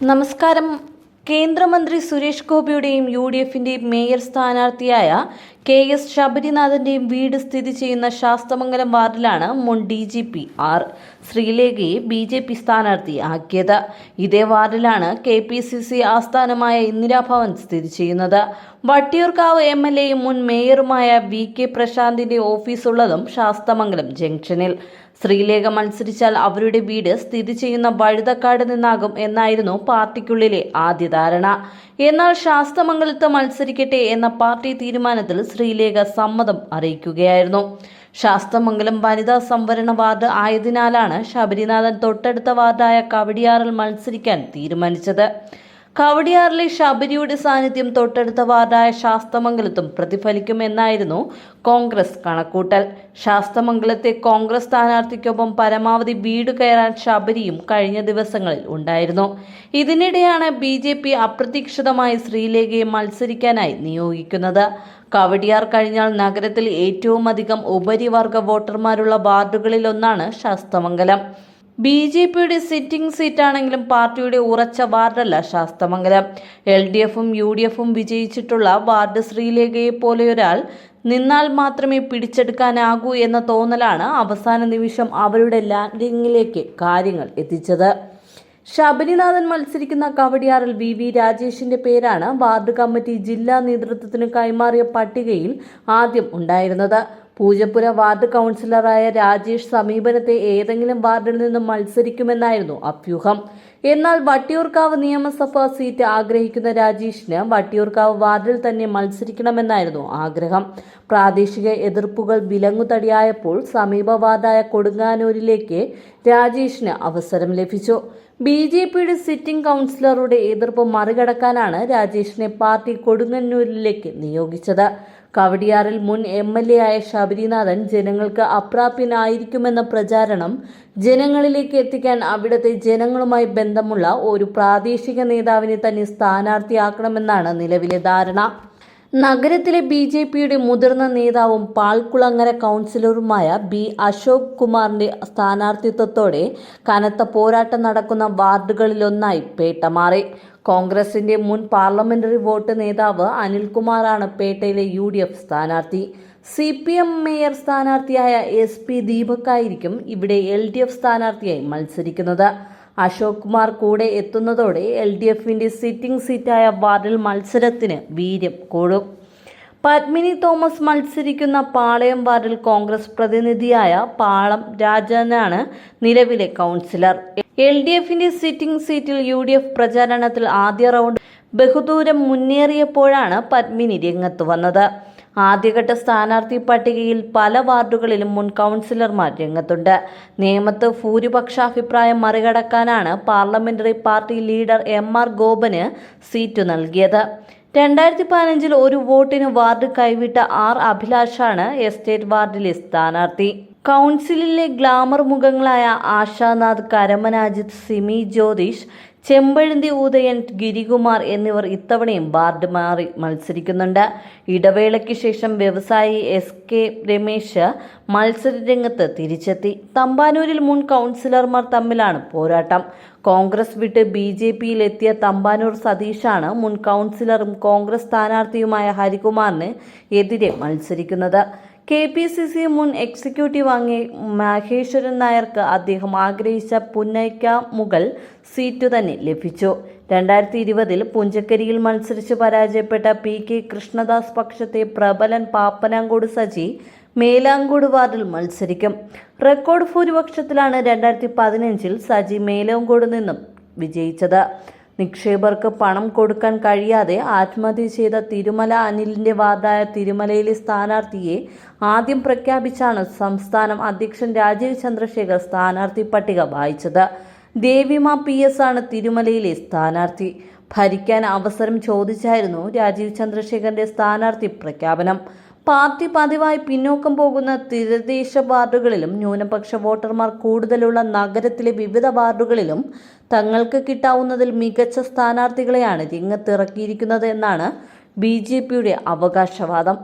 നമസ്കാരം. കേന്ദ്രമന്ത്രി സുരേഷ് ഗോപിയുടെയും യു ഡി എഫിന്റെയും മേയർ സ്ഥാനാർത്ഥിയായ കെ എസ് ശബരിനാഥന്റെയും വീട് സ്ഥിതി ചെയ്യുന്ന ശാസ്തമംഗലം വാർഡിലാണ് മുൻ ഡി ജി പി ആർ ശ്രീലേഖയെ ബി ജെ പി സ്ഥാനാർത്ഥിയാക്കിയത്. ഇതേ വാർഡിലാണ് കെ പി സി സി ആസ്ഥാനമായ ഇന്ദിരാഭവൻ സ്ഥിതി ചെയ്യുന്നത്. വട്ടിയൂർക്കാവ് എം എൽ എയും മുൻ മേയറുമായ വി കെ പ്രശാന്തിന്റെ ഓഫീസുള്ളതും ശാസ്തമംഗലം ജംഗ്ഷനിൽ. ശ്രീലേഖ മത്സരിച്ചാൽ അവരുടെ വീട് സ്ഥിതി ചെയ്യുന്ന വഴുതക്കാട് നിന്നാകും എന്നായിരുന്നു പാർട്ടിക്കുള്ളിലെ ആദ്യ ധാരണ. എന്നാൽ ശാസ്തമംഗലത്ത് മത്സരിക്കട്ടെ എന്ന പാർട്ടി തീരുമാനത്തിൽ ശ്രീലേഖ സമ്മതം അറിയിക്കുകയായിരുന്നു. ശാസ്തമംഗലം വനിതാ സംവരണ വാർഡ് ആയതിനാലാണ് ശബരിനാഥൻ തൊട്ടടുത്ത വാർഡായ കവടിയാറിൽ മത്സരിക്കാൻ തീരുമാനിച്ചത്. കവടിയാറിലെ ശബരിയുടെ സാന്നിധ്യം തൊട്ടടുത്ത വാർഡായ ശാസ്തമംഗലത്തും പ്രതിഫലിക്കുമെന്നായിരുന്നു കോൺഗ്രസ് കണക്കൂട്ടൽ. ശാസ്തമംഗലത്തെ കോൺഗ്രസ് സ്ഥാനാർത്ഥിക്കൊപ്പം പരമാവധി വീട് കയറാൻ ശബരിയും കഴിഞ്ഞ ദിവസങ്ങളിൽ ഉണ്ടായിരുന്നു. ഇതിനിടെയാണ് ബി ജെ പി അപ്രതീക്ഷിതമായി ശ്രീലേഖയെ മത്സരിക്കാനായി നിയോഗിക്കുന്നത്. കവടിയാർ കഴിഞ്ഞാൽ നഗരത്തിൽ ഏറ്റവും അധികം ഉപരിവർഗ വോട്ടർമാരുള്ള വാർഡുകളിലൊന്നാണ് ശാസ്തമംഗലം. ബി ജെ പിയുടെ സിറ്റിംഗ് സീറ്റാണെങ്കിലും പാർട്ടിയുടെ ഉറച്ച വാർഡല്ല ശാസ്തമംഗലം. എൽ ഡി എഫും യു ഡി എഫും വിജയിച്ചിട്ടുള്ള വാർഡ് ശ്രീലേഖയെ പോലെയൊരാൾ നിന്നാൽ മാത്രമേ പിടിച്ചെടുക്കാനാകൂ എന്ന തോന്നലാണ് അവസാന നിമിഷം അവരുടെ ലാൻഡിങ്ങിലേക്ക് കാര്യങ്ങൾ എത്തിച്ചത്. ശബരിനാഥൻ മത്സരിക്കുന്ന കവടിയാറിൽ വി വി രാജേഷിന്റെ പേരാണ് വാർഡ് കമ്മിറ്റി ജില്ലാ നേതൃത്വത്തിന് കൈമാറിയ പട്ടികയിൽ ആദ്യം ഉണ്ടായിരുന്നത്. പൂജപ്പുര വാർഡ് കൗൺസിലറായ രാജേഷ് സമീപനത്തെ ഏതെങ്കിലും വാർഡിൽ നിന്നും മത്സരിക്കുമെന്നായിരുന്നു അഭ്യൂഹം. എന്നാൽ വട്ടിയൂർക്കാവ് നിയമസഭാ സീറ്റ് ആഗ്രഹിക്കുന്ന രാജേഷിന് വട്ടിയൂർക്കാവ് വാർഡിൽ തന്നെ മത്സരിക്കണമെന്നായിരുന്നു ആഗ്രഹം. പ്രാദേശിക എതിർപ്പുകൾ വിലങ്ങുതടിയായപ്പോൾ സമീപ വാർഡായ കൊടുങ്ങാനൂരിലേക്ക് രാജേഷിന് അവസരം ലഭിച്ചു. ബി ജെ പിയുടെ സിറ്റിംഗ് കൗൺസിലറുടെ എതിർപ്പ് മറികടക്കാനാണ് രാജേഷിനെ പാർട്ടി കൊടുങ്ങന്നൂരിലേക്ക് നിയോഗിച്ചത്. കവടിയാറിൽ മുൻ എം എൽ എ ആയ ശബരിനാഥൻ ജനങ്ങൾക്ക് അപ്രാപ്യനായിരിക്കുമെന്ന പ്രചാരണം ജനങ്ങളിലേക്ക് എത്തിക്കാൻ അവിടുത്തെ ജനങ്ങളുമായി ബന്ധമുള്ള ഒരു പ്രാദേശിക നേതാവിനെ തന്നെ സ്ഥാനാർത്ഥിയാക്കണമെന്നാണ് നിലവിലെ ധാരണ. നഗരത്തിലെ ബി ജെ പിയുടെ മുതിർന്ന നേതാവും പാൽക്കുളങ്ങര കൗൺസിലറുമായ ബി അശോക് കുമാറിന്റെ സ്ഥാനാർത്ഥിത്വത്തോടെ കനത്ത പോരാട്ടം നടക്കുന്ന വാർഡുകളിലൊന്നായി പേട്ട മാറി കോൺഗ്രസിന്റെ മുൻ പാർലമെന്ററി വോട്ട് നേതാവ് അനിൽകുമാറാണ് പേട്ടയിലെ യു ഡി എഫ് സ്ഥാനാർത്ഥി. സി പി എം മേയർ സ്ഥാനാർത്ഥിയായ എസ് പി ദീപക്കായിരിക്കും ഇവിടെ എൽ ഡി എഫ് സ്ഥാനാർത്ഥിയായി മത്സരിക്കുന്നത്. അശോക് കുമാർ കൂടെ എത്തുന്നതോടെ എൽ ഡി എഫിന്റെ സിറ്റിംഗ് സീറ്റായ വാർഡിൽ മത്സരത്തിന് വീര്യം കൂടും. പത്മിനി തോമസ് മത്സരിക്കുന്ന പാളയം വാർഡിൽ കോൺഗ്രസ് പ്രതിനിധിയായ പാളം രാജനാണ് നിലവിലെ കൗൺസിലർ. എൽ ഡി എഫിന്റെ സിറ്റിംഗ് സീറ്റിൽ യു ഡി എഫ് പ്രചാരണത്തിൽ ആദ്യ റൗണ്ട് ബഹുദൂരം മുന്നേറിയപ്പോഴാണ് പത്മിനി രംഗത്ത് വന്നത്. ആദ്യഘട്ട സ്ഥാനാർത്ഥി പട്ടികയിൽ പല വാർഡുകളിലും മുൻ കൗൺസിലർമാർ രംഗത്തുണ്ട്. നിയമത്ത് ഭൂരിപക്ഷാഭിപ്രായം മറികടക്കാനാണ് parliamentary party leader M R ഗോപന് സീറ്റ് നൽകിയത്. രണ്ടായിരത്തി പതിനഞ്ചിൽ ഒരു വോട്ടിന് വാർഡ് കൈവിട്ട ആർ അഭിലാഷാണ് എസ്റ്റേറ്റ് വാർഡിലെ സ്ഥാനാർത്ഥി. കൗൺസിലിലെ ഗ്ലാമർ മുഖങ്ങളായ ആശാനാഥ് കരമനാജിത് സിമി ജ്യോതിഷ് ചെമ്പഴന്തി ഉദയൻ ഗിരികുമാർ എന്നിവർ ഇത്തവണയും വാർഡ് മാറി മത്സരിക്കുന്നുണ്ട്. ഇടവേളയ്ക്ക് ശേഷം വ്യവസായി എസ് കെ രമേശ് മത്സരരംഗത്ത് തിരിച്ചെത്തി. തമ്പാനൂരിൽ മുൻ കൗൺസിലർമാർ തമ്മിലാണ് പോരാട്ടം. കോൺഗ്രസ് വിട്ട് ബി ജെ പിയിലെത്തിയ തമ്പാനൂർ സതീഷാണ് മുൻ കൗൺസിലറും കോൺഗ്രസ് സ്ഥാനാർത്ഥിയുമായ ഹരികുമാറിന് എതിരെ മത്സരിക്കുന്നത്. കെ പി സി സി മുൻ എക്സിക്യൂട്ടീവ് അംഗി മഹേശ്വരൻ നായർക്ക് അദ്ദേഹം ആഗ്രഹിച്ച പുന്നയ്ക്ക മുകൾ സീറ്റ് തന്നെ ലഭിച്ചു. രണ്ടായിരത്തി ഇരുപതിൽ പുഞ്ചക്കരിയിൽ മത്സരിച്ച് പരാജയപ്പെട്ട പി കെ കൃഷ്ണദാസ് പക്ഷത്തെ പ്രബലൻ പാപ്പനാങ്കോട് സജി മേലാങ്കോട് വാർഡിൽ മത്സരിക്കും. റെക്കോർഡ് ഭൂരിപക്ഷത്തിലാണ് രണ്ടായിരത്തി പതിനഞ്ചിൽ സജി മേലാങ്കോട് നിന്നും വിജയിച്ചത്. നിക്ഷേപകർക്ക് പണം കൊടുക്കാൻ കഴിയാതെ ആത്മഹത്യ ചെയ്ത തിരുമല അനിലിന്റെ വാർഡായ തിരുമലയിലെ സ്ഥാനാർത്ഥിയെ ആദ്യം പ്രഖ്യാപിച്ചാണ് സംസ്ഥാനം അധ്യക്ഷൻ രാജീവ് ചന്ദ്രശേഖർ സ്ഥാനാർത്ഥി പട്ടിക വായിച്ചത്. ദേവിമ പി എസ് ആണ് തിരുമലയിലെ സ്ഥാനാർത്ഥി. ഭരിക്കാൻ അവസരം ചോദിച്ചായിരുന്നു രാജീവ് ചന്ദ്രശേഖരന്റെ സ്ഥാനാർത്ഥി പ്രഖ്യാപനം. പാർട്ടി പതിവായി പിന്നോക്കം പോകുന്ന തീരദേശ വാർഡുകളിലും ന്യൂനപക്ഷ വോട്ടർമാർ കൂടുതലുള്ള നഗരത്തിലെ വിവിധ വാർഡുകളിലും തങ്ങൾക്ക് കിട്ടാവുന്നതിൽ മികച്ച സ്ഥാനാർത്ഥികളെയാണ് രംഗത്തിറക്കിയിരിക്കുന്നത് എന്നാണ് ബി ജെ പിയുടെ അവകാശവാദം.